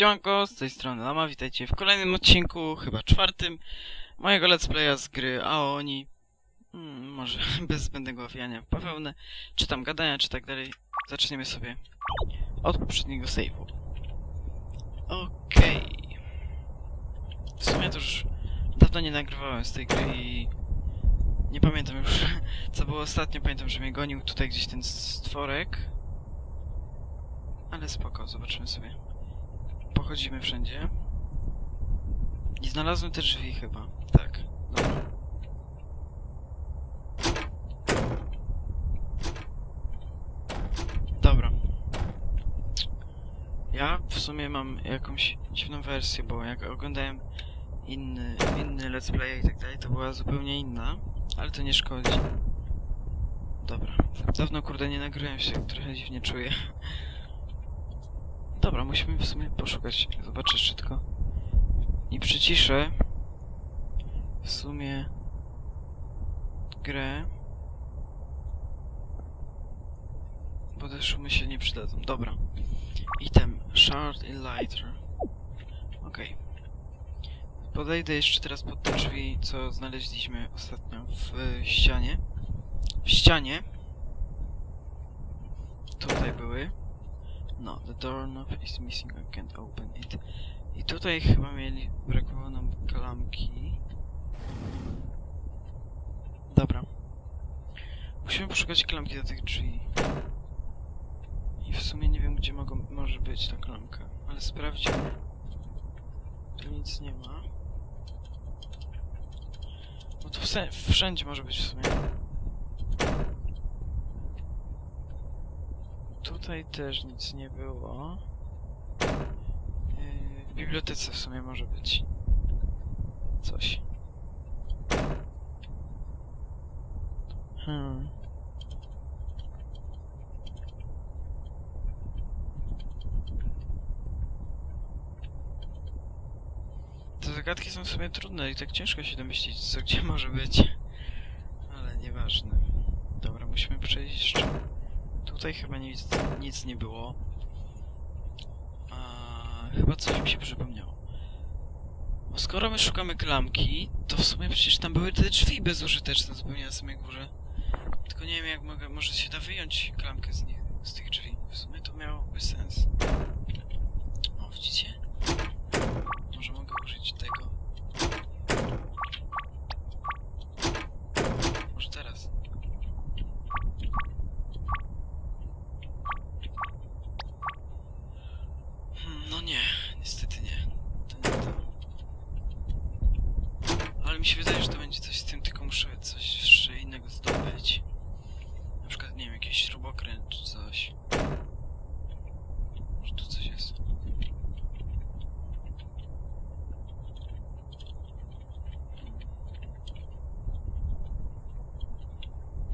Siemanko, z tej strony Lama, witajcie w kolejnym odcinku, chyba czwartym, mojego let's playa z gry Aoni. Hmm, może bez zbędnego owijania w bawełnę, czy tam gadania, czy tak dalej. Zaczniemy sobie od poprzedniego save'u. Okej. W sumie to już dawno nie nagrywałem z tej gry i nie pamiętam już co było ostatnio. Pamiętam, że mnie gonił tutaj gdzieś ten stworek. Ale spoko, zobaczymy sobie. Pochodzimy wszędzie. I znalazłem te drzwi chyba. Tak. Dobra. Dobra. Ja w sumie mam jakąś dziwną wersję, bo jak oglądałem inny, inny let's play i tak dalej, to była zupełnie inna, ale to nie szkodzi. Dobra. Dawno kurde nie nagrałem się, trochę dziwnie czuję. Dobra, musimy w sumie poszukać. Zobaczę tylko. I przyciszę w sumie grę. Bo te szumy się nie przydadzą. Dobra. Item. Shard i lighter. Okej. Podejdę jeszcze teraz pod te drzwi, co znaleźliśmy ostatnio w y, ścianie. W ścianie. Tutaj były. No, the doorknob is missing, I can't open it. I tutaj chyba mieli, brakowało nam klamki. Dobra. Musimy poszukać klamki do tych drzwi. I w sumie nie wiem, gdzie mogą, może być ta klamka, ale sprawdzimy. Tu nic nie ma. No to wszędzie może być w sumie. Tutaj też nic nie było. Yy, W bibliotece w sumie może być. Coś. Hmm. Te zagadki są w sumie trudne i tak ciężko się domyślić, co gdzie może być. Ale nieważne. Dobra, musimy przejść. Tutaj chyba nic, nic nie było. A, chyba coś mi się przypomniało. Bo skoro my szukamy klamki, to w sumie przecież tam były te drzwi bezużyteczne zupełnie na samej górze. Tylko nie wiem jak mogę, może się da wyjąć klamkę z nich, z tych drzwi. W sumie to miałoby sens. O, widzicie? Może mogę użyć tego. Może teraz. Hmm, No nie, niestety nie. To nie to. Ale mi się wydaje, że to będzie coś z tym, tylko muszę coś jeszcze innego zdobyć. Na przykład, nie wiem, jakiś śrubokręt czy coś. Może tu coś jest.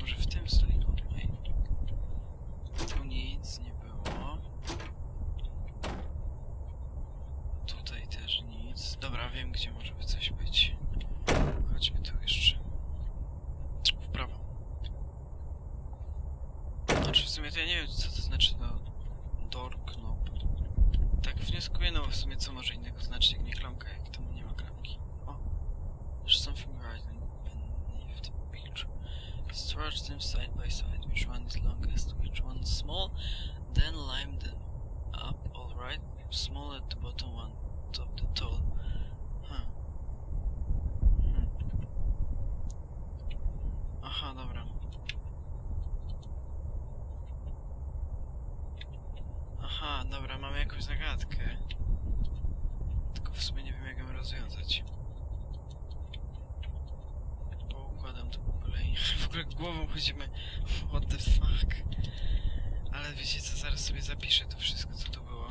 Może w tym stoliku? Ej. Tu nic nie było. Tutaj też nic. Dobra, wiem gdzie może by coś być. Chodźmy tu jeszcze. W prawo. Ja nie wiem co to znaczy no door knob. Tak wnioskuję no w sumie co może innego znaczyć jak nie klamka, jak tam nie ma klamki. O! There's something right beneath the picture. Stretch them side by side. Which one is longest? Which one is small? Then line them up. All right. Small at the bottom one. Top the tall. Huh. Hmm. Aha, dobra. Aha, dobra, mamy jakąś zagadkę. Tylko w sumie nie wiem jak ją rozwiązać. Poukładam to po kolei. W ogóle głową chodzimy. What the fuck? Ale wiecie co, zaraz sobie zapiszę to wszystko, co to było.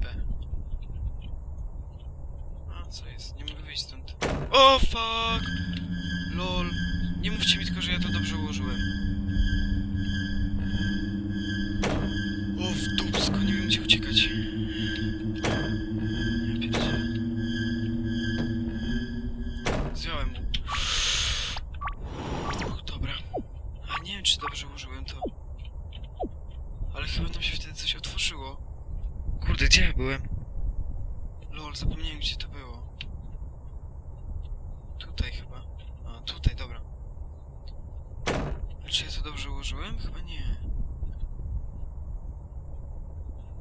P. A, co jest? Nie mogę wyjść stąd. O, fuck! Lol. Nie mówcie mi tylko, że ja to dobrze ułożyłem. Wiem, czy dobrze włożyłem to. Ale chyba tam się wtedy coś otworzyło. Kurde, gdzie ja byłem? Lol, zapomniałem gdzie to było. Tutaj chyba. A, tutaj, dobra. A czy ja to dobrze ułożyłem? Chyba nie.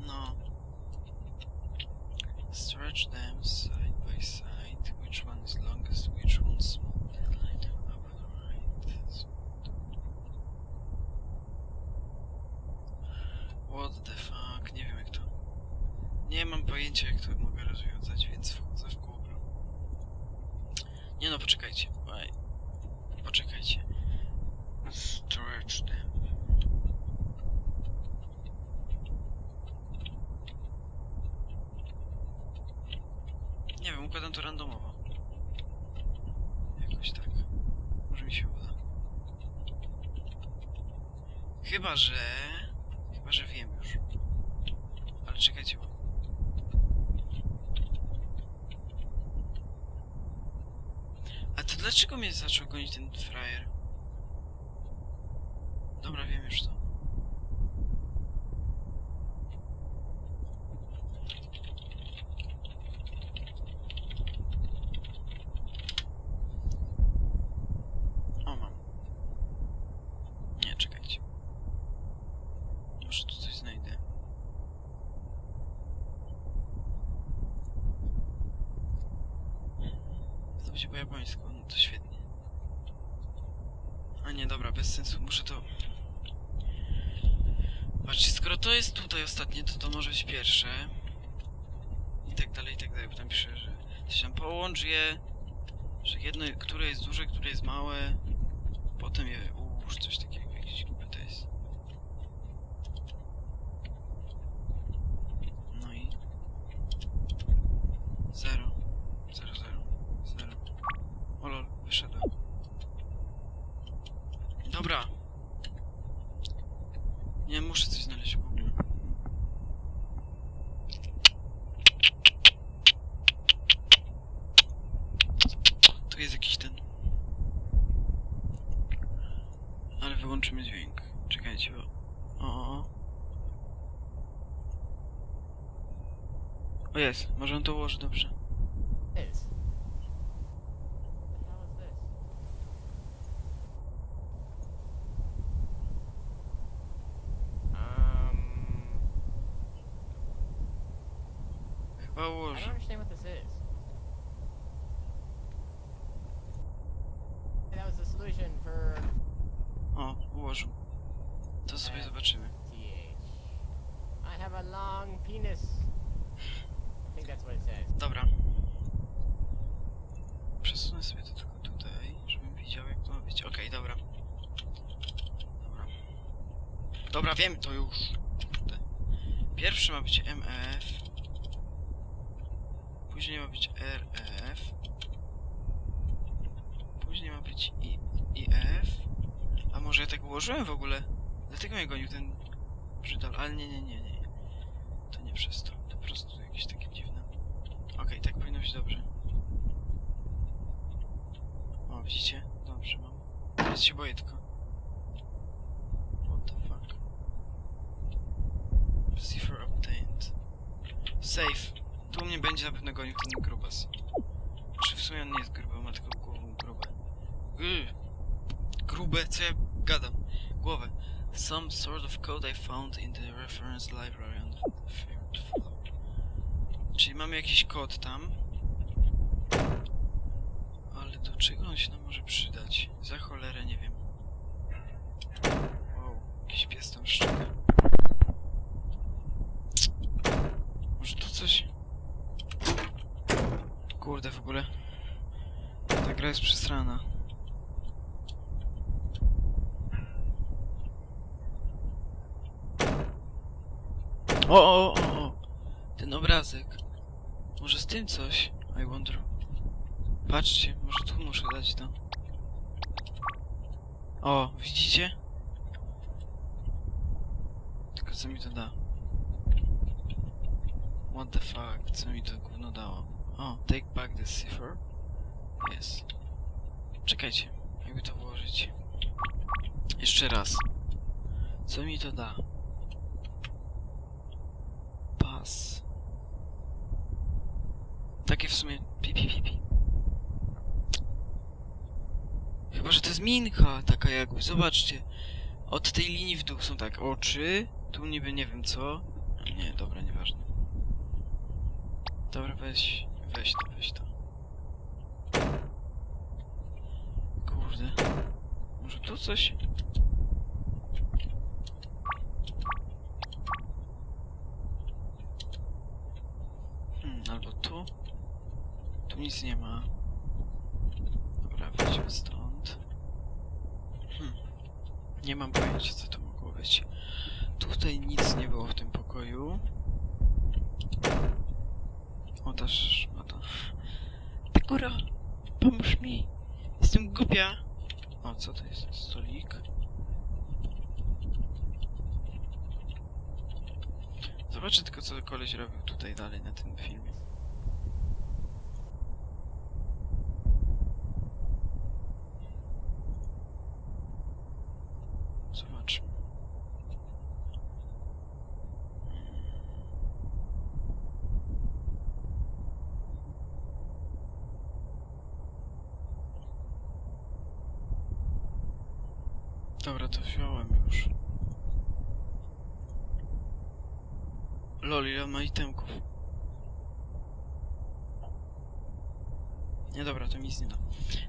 No. Stretch them side by side. Which one is longest, which one small? Line them up and right. What the fuck? Nie wiem jak to. Nie mam pojęcia jak to mogę rozwiązać, więc wchodzę w Google. Nie no, poczekajcie. Oj. Poczekajcie. Stretch them. Nie wiem, układam to randomowo. Jakoś tak. Może mi się uda. Chyba, że... Chyba, że wiem już. Ale czekajcie, bo... A to dlaczego mnie zaczął gonić ten frajer? Dobra, wiem już to. O, mam. Nie, czekajcie. Może tu coś znajdę. To będzie po japońsku, no to świetnie. A nie, dobra, bez sensu, muszę to... Patrzcie, skoro to jest tutaj ostatnie, to to może być pierwsze. I tak dalej, i tak dalej, bo tam pisze, że połącz je, że jedno, które jest duże, które jest małe, potem je ułóż, coś takiego, jakieś głupie to jest. No i... Zero. Zero, zero. Zero. O lol, wyszedłem. Dobra. Nie, muszę coś znaleźć w Google. Tu jest jakiś ten... Ale wyłączymy dźwięk. Czekajcie, bo... O, o. O jest, może on to ułoży dobrze. is. What the hell is this? Um, Chyba I don't ułoży. understand what this is. That was the solution for O, ułożył. To sobie zobaczymy. TH. I have a long penis. I think that's what it says. Dobra. Przesunę sobie to tylko tutaj, żebym widział jak to ma być. Okej, dobra. Dobra. Dobra, wiem to już. Kurde. Pierwszy ma być MF. Później ma być RF. Później ma być I, IF. A może ja tak ułożyłem w ogóle? Dlatego mnie gonił ten brzydal. Ale nie, nie, nie, nie. To nie przez to. To po prostu jakieś takie dziwne. Okej, tak powinno być dobrze. O, widzicie? Dobrze mam. Teraz się boję tylko. What the fuck? Cipher obtained. Safe. Tu mnie będzie na pewno gonił ten grubas. Czy w sumie on nie jest gruby, ma tylko głową grube. Yy. Grube, co ja gadam? Głowę. Some sort of code I found in the reference library on the third floor. Czyli mamy jakiś kod tam. Ale do czego on się nam może przydać? Za cholerę nie wiem. Wow, jakiś pies tam szczeka. Może tu coś... Kurde, w ogóle... Ta gra jest przesrana. O, o, o, o! Ten obrazek. Może z tym coś? I wonder. Patrzcie, może tu muszę dać to. O, widzicie? Tylko co mi to da? What the fuck? Co mi to gówno dało? O, take back the cipher. Jest. Czekajcie, jakby to włożyć. Jeszcze raz. Co mi to da? Pas. Takie w sumie. Pi, pi, pi, pi. Chyba, że to jest minka taka jakby. Zobaczcie. Od tej linii w dół są tak oczy. Tu niby nie wiem co. Nie, dobra, nieważne. Dobra, weź. Weź to, weź to. Kurde. Może tu coś? Hmm, albo tu? Tu nic nie ma. Dobra, wyjdźmy stąd. Hmm. Nie mam pojęcia, co to mogło być. Tutaj nic nie było w tym pokoju. O, ta góra, pomóż mi. Jestem głupia. O, co to jest? Stolik. Zobaczę tylko, co koleś robił tutaj dalej na tym filmie. Zobaczmy. Dobra, to wziąłem już. Lol, ile on ma itemków? Nie, dobra, to mi nic nie da.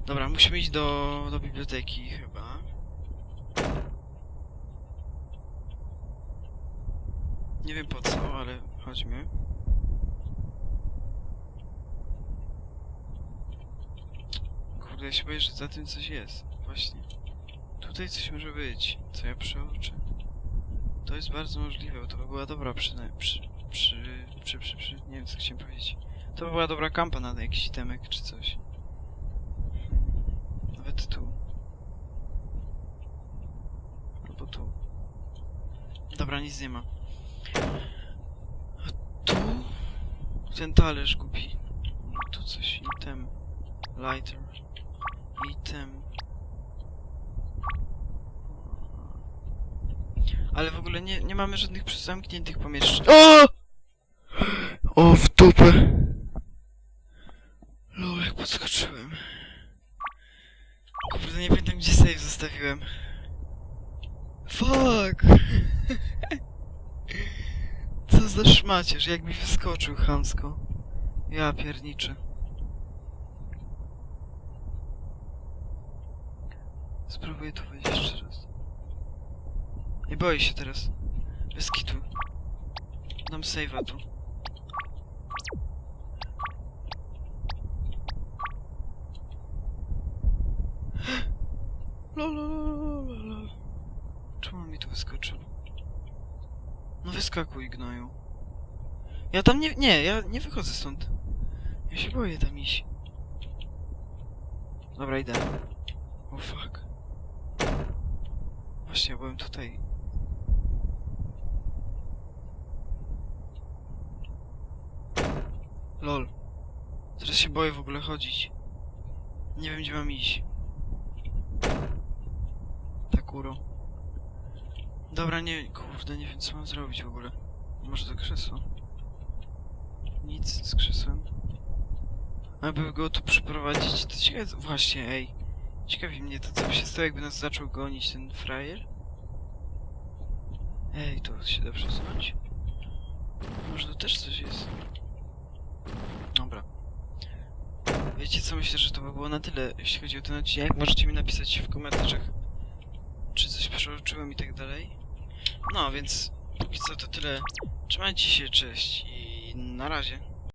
Dobra, musimy iść do, do biblioteki chyba. Nie wiem po co, ale chodźmy. Kurde, ja się boję, że za tym coś jest. Właśnie. Tutaj coś może być, co ja przeoczę. To jest bardzo możliwe, bo to by była dobra przy, przy, przy, przy, przy, przy, nie wiem co chciałem powiedzieć. To by była dobra kampa na jakiś itemek czy coś. Nawet tu. Albo tu. Dobra, nic nie ma. A tu? Ten talerz gubi. Tu coś, item. Lighter. Item. Ale w ogóle nie, nie mamy żadnych zamkniętych pomieszczeń. O! O, w dupę. Lol, jak podskoczyłem. Kurde, nie pamiętam gdzie save zostawiłem. Fuck! Co za szmacierz, jak mi wyskoczył chamsko. Ja pierniczę. Spróbuję tu wejść jeszcze raz. Nie boję się teraz. Bez kitu. Dam save'a tu. Lololololol. Czemu mi tu wyskoczył? No wyskakuj, gnoju. Ja tam nie... Nie, ja nie wychodzę stąd. Ja się boję tam iść. Dobra, idę. Oh, fuck. Właśnie, ja byłem tutaj. Lol. Teraz się boję w ogóle chodzić. Nie wiem gdzie mam iść. Takuro. Dobra, nie, kurde, nie wiem co mam zrobić w ogóle. Może to krzesło? Nic z krzesłem. Aby go tu przyprowadzić, to ciekawe... Właśnie, ej. Ciekawi mnie to, co by się stało, jakby nas zaczął gonić ten frajer. Ej, tu się da przesunąć. Może tu też coś jest. Dobra. Wiecie co, myślę, że to by było na tyle, jeśli chodzi o ten odcinek. Możecie mi napisać w komentarzach, czy coś przeoczyłem i tak dalej. No, więc póki co to tyle. Trzymajcie się, cześć i na razie.